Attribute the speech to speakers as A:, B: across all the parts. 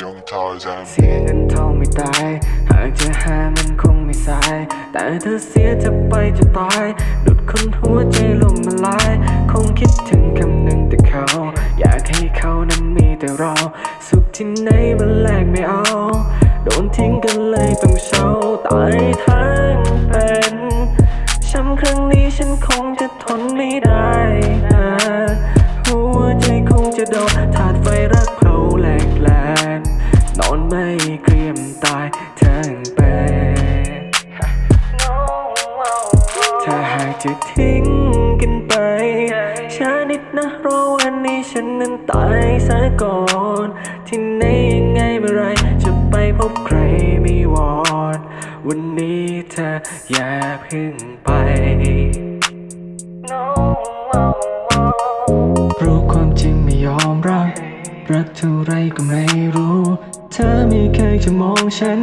A: Young Tarzan.
B: เสียเงินทองไม่ตาย หากจะหามันคงไม่สาย แต่เธอเสียจะไปจะตาย ดุดคนหัวใจลมละลาย คงคิดถึงคำหนึ่งแต่เขา อยากให้เขานั้นมีแต่เรา สุขที่ไหนมันแลกไม่เอา โดนทิ้งกันเลยต้องเศร้าตายท่า จะทิ้งกันไปช้านิดนะรอวันนี้ฉันนั้นตายซะก่อน ที่ไหนยังไงเมื่อไรจะไปพบใครไม่วอนวันนี้เธออย่าเพึ่งไปรู้ความจริงไม่ยอมรับ รักเท่าไรก็ไม่รู้ เธอไม่เคยจะมองฉัน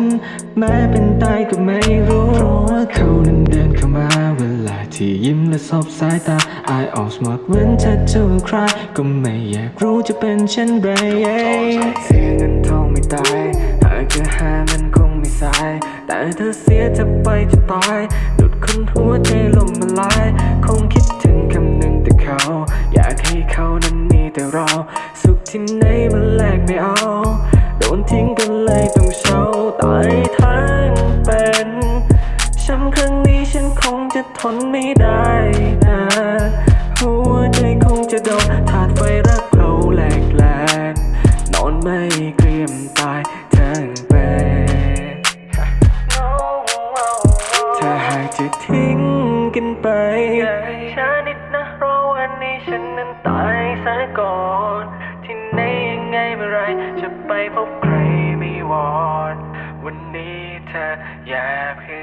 B: แม้เป็นตายก็ไม่รู้ เพราะว่าเขานั้นเดินเข้ามาเวลา ที่ยิ้มและสบสายตา I ออกสมดเว้นเธอจะใครก็ไม่อยากรู้จะเป็นเช่นไรเสียเงินทองไม่ตายหากจะหามันคงไม่สาย แต่เธอเสียจะไปจะตายดุดคนหัวใจลมละลาย คงคิดถึงคำหนึ่งแต่เขา อยากให้เขานั้นมีแต่เรา สุขที่ไหนมันแลกไม่เอา โดนทิ้งกันเลยต้องเศร้าตายทั้ง ฉันคงจะทนไม่ได้นะหัวใจคงจะโดนถาดไฟรักเผาแหลกแหลนนอนไม่เกรียมตายทั้งเป็นถ้าหากจะทิ้งกันไปช้านิดนะรอวันนี้ฉันนั้นตายซะก่อนที่ไหนยังไงเมื่อไรจะไปพบใครไม่วอนวันนี้เธออย่าเพิ่ง